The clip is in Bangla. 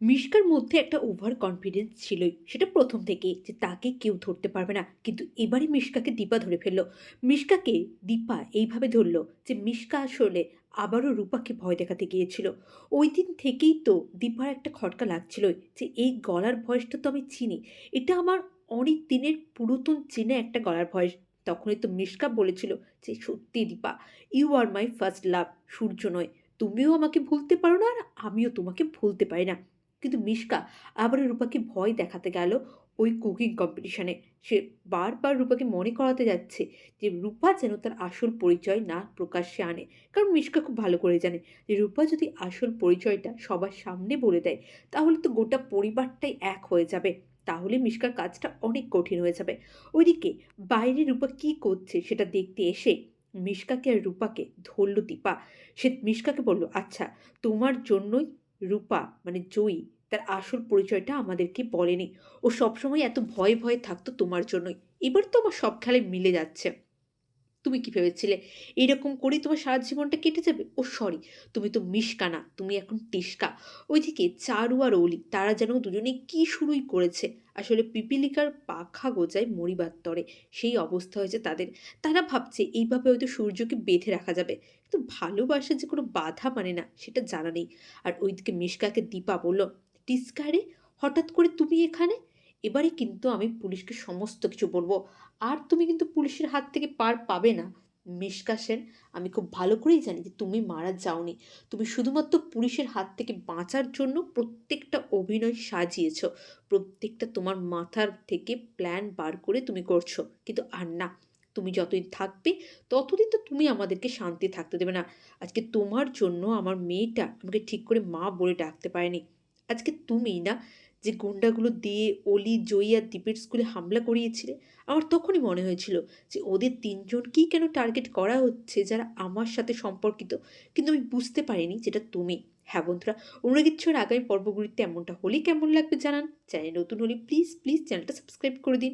মিশকার মধ্যে একটা ওভার কনফিডেন্স ছিলই। সেটা প্রথম থেকেই যে তাকে কেউ ধরতে পারবে না। কিন্তু এবারে মিশকাকে দীপা ধরে ফেলল। মিশকাকে দীপা এইভাবে ধরলো যে মিশকা আসলে আবারও রূপাকে ভয় দেখাতে গিয়েছিল। ওই দিন থেকেই তো দীপার একটা খটকা লাগছিলই যে এই গলার ভয়েসটা তো আমি চিনি। এটা আমার অনেক দিনের পুরাতন চেনে একটা গলার ভয়েস। তখনই তো মিশকা বলেছিল যে, সত্যি Dipa you are my first love Surya নয়। তুমিও আমাকে ভুলতে পারো না আর আমিও তোমাকে ভুলতে পারি না। কিন্তু মিশকা আবার রূপাকে ভয় দেখাতে গেল ওই কুকিং কম্পিটিশনে সে বারবার রূপাকে মনে করাতে যাচ্ছে যে রূপা যেন তার আসল পরিচয় না প্রকাশ্যে আনে। কারণ মিশকা খুব ভালো করে জানে যে রূপা যদি আসল পরিচয়টা সবার সামনে বলে দেয়, তাহলে তো গোটা পরিবারটাই এক হয়ে যাবে। তাহলে মিশকার কাজটা অনেক কঠিন হয়ে যাবে। ওইদিকে বাইরে রূপা কী করছে সেটা দেখতে এসে মিশকাকে আর রূপাকে ধরল দীপা। সে মিশকাকে বলল আচ্ছা তোমার জন্যই রূপা মানে জয়ী, তার আসল পরিচয়টা আমাদেরকে বলেনি। ও সবসময় এত ভয়ে ভয়ে থাকতো তোমার জন্যই। এবার তো আমার সব খেলে মিলে যাচ্ছে। তুমি কি ভেবেছিলে? এইরকম করেই তোমার সারা জীবনটা কেটে যাবে? ও সরি তুমি তো মিশকা না, তুমি এখন টিস্কা। ওইদিকে চারু আর অলি, তারা যেন দুজনে কি শুরুই করেছে। আসলে পিপিলিকার পাখা গোজায় মরিবার তরে, সেই অবস্থা হয়েছে তাদের। তারা ভাবছে এইভাবে হয়তো সূর্যকে বেঁধে রাখা যাবে। কিন্তু ভালোবাসা যে কোনো বাধা মানে না, সেটা জানা নেই। আর ওইদিকে মিশকাকে দীপা বলল টিস্কারে হঠাৎ করে তুমি এখানে? এবারে কিন্তু আমি পুলিশকে সমস্ত কিছু বলব। আর তুমি কিন্তু পুলিশের হাত থেকে পার পাবে না। মিশকা সেন, আমি খুব ভালো করেই জানি যে তুমি মারা যাওনি। তুমি শুধুমাত্র পুলিশের হাত থেকে বাঁচার জন্য প্রত্যেকটা অভিনয় সাজিয়েছ। প্রত্যেকটা তোমার মাথার থেকে প্ল্যান বার করে তুমি করছ। কিন্তু আর না, তুমি যতদিন থাকবে, ততদিন তো তুমি আমাদেরকে শান্তি থাকতে দেবে না। আজকে তোমার জন্য আমার মেয়েটা আমাকে ঠিক করে মা বলে ডাকতে পারেনি। আজকে তুমি না যে গুন্ডাগুলো দিয়ে অলি, জয়ী আর দ্বীপের স্কুলে হামলা করিয়েছিলে, আমার তখনই মনে হয়েছিল যে ওদের তিনজন তিনজনকেই কেন টার্গেট করা হচ্ছে যারা আমার সাথে সম্পর্কিত? কিন্তু আমি বুঝতে পারিনি যেটা তুমি। হ্যাঁ বন্ধুরা অনুরাগিচ্ছর আগামী পর্বগুলিতে এমনটা হলে কেমন লাগবে জানান। চ্যানেল নতুন হলে প্লিজ প্লিজ চ্যানেলটা সাবস্ক্রাইব করে দিন।